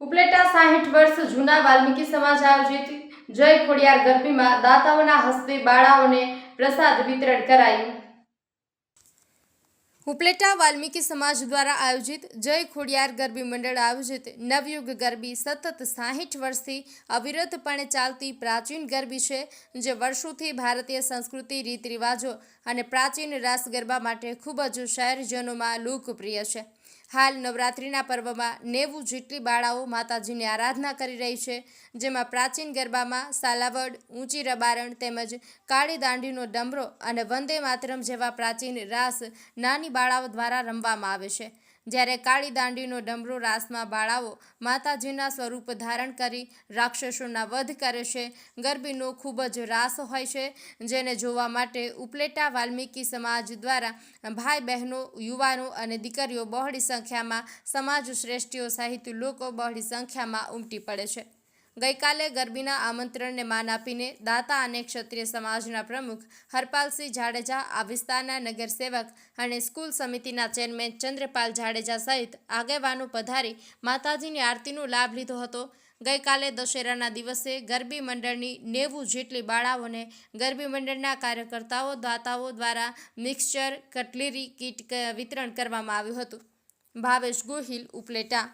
ઉપલેટા સાહીઠ વર્ષ જૂના વાલ્મીકી સમાજ આયોજિત જય ખોડિયાર ગરબીમાં દાતાઓના હસ્તે બાળાઓને પ્રસાદ વિતરણ કરાયું. ઉપલેટા વાલ્મીકી સમાજ દ્વારા આયોજિત જય ખોડિયાર ગરબી મંડળ આયોજિત નવયુગ ગરબી સતત સાહીઠ વર્ષથી અવિરતપણે ચાલતી પ્રાચીન ગરબી છે, જે વર્ષોથી ભારતીય સંસ્કૃતિ રીત રિવાજો અને પ્રાચીન રાસ ગરબા માટે ખૂબ જ શહેરજનોમાં લોકપ્રિય છે. હાલ નવરાત્રિના પર્વમાં નેવું જેટલી બાળાઓ માતાજીની આરાધના કરી રહી છે, જેમાં પ્રાચીન ગરબામાં સાલાવડ, ઊંચી રબારણ તેમજ કાળી દાંડીનો ડમરો અને વંદે માતરમ જેવા પ્રાચીન રાસ નાની બાળાઓ દ્વારા રમવામાં આવે છે. જ્યારે કાળી દાંડીનો ડમરો રાસમાં બાળાઓ માતાજીના સ્વરૂપ ધારણ કરી રાક્ષસોના વધ કરે છે. ગરબીનો ખૂબ જ રાસ હોય છે, જેને જોવા માટે ઉપલેટા વાલ્મીકી સમાજ દ્વારા ભાઈ બહેનો, યુવાનો અને દીકરીઓ બહોળી સંખ્યામાં સમાજ શ્રેષ્ઠીઓ સહિત લોકો બહોળી સંખ્યામાં ઉમટી પડે છે. ગઈકાલે ગરબીના આમંત્રણને માન આપીને દાતા અને ક્ષત્રિય સમાજના પ્રમુખ હરપાલસિંહ જાડેજા આ વિસ્તારના નગરસેવક અને સ્કૂલ સમિતિના ચેરમેન ચંદ્રપાલ જાડેજા સહિત આગેવાનો પધારી માતાજીની આરતીનો લાભ લીધો હતો. ગઈકાલે દશેરાના દિવસે ગરબી મંડળની નેવું જેટલી બાળાઓને ગરબી મંડળના કાર્યકર્તાઓ દાતાઓ દ્વારા મિક્સચર, કટલેરી કીટ વિતરણ કરવામાં આવ્યું હતું. ભાવેશ ગોહિલ, ઉપલેટા.